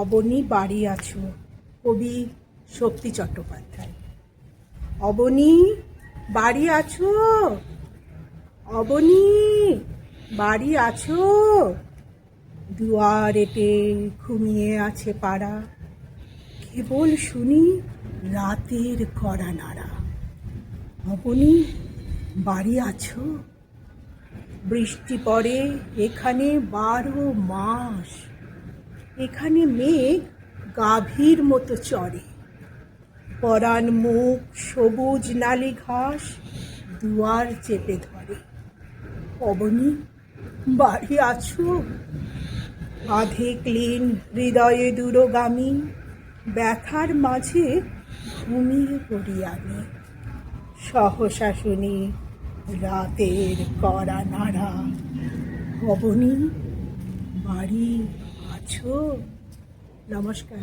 অবনী বাড়ি আছো, কবি শক্তি চট্টোপাধ্যায়। অবনী বাড়ি আছো, অবনী বাড়ি আছো দুয়ারেতে ঘুমিয়ে আছে পাড়া। কেবল শুনি রাতের কড়া নাড়া। অবনী বাড়ি আছো, বৃষ্টি পড়ে এখানে বারো মাস। এখানে মেঘ গাভীর মতো চড়ে। পরাণ মুখ, সবুজ নালি ঘাস দুয়ার চেপে ধরে। অবনী বাড়ি আছো? আধে ক্লিন হৃদয়ে দূরগামী, ব্যথার মাঝে ঘুমিয়ে পড়ি আমি। সহসা শুনি রাতের কড়া নাড়া। অবনী বাড়ি আছো নমস্কার।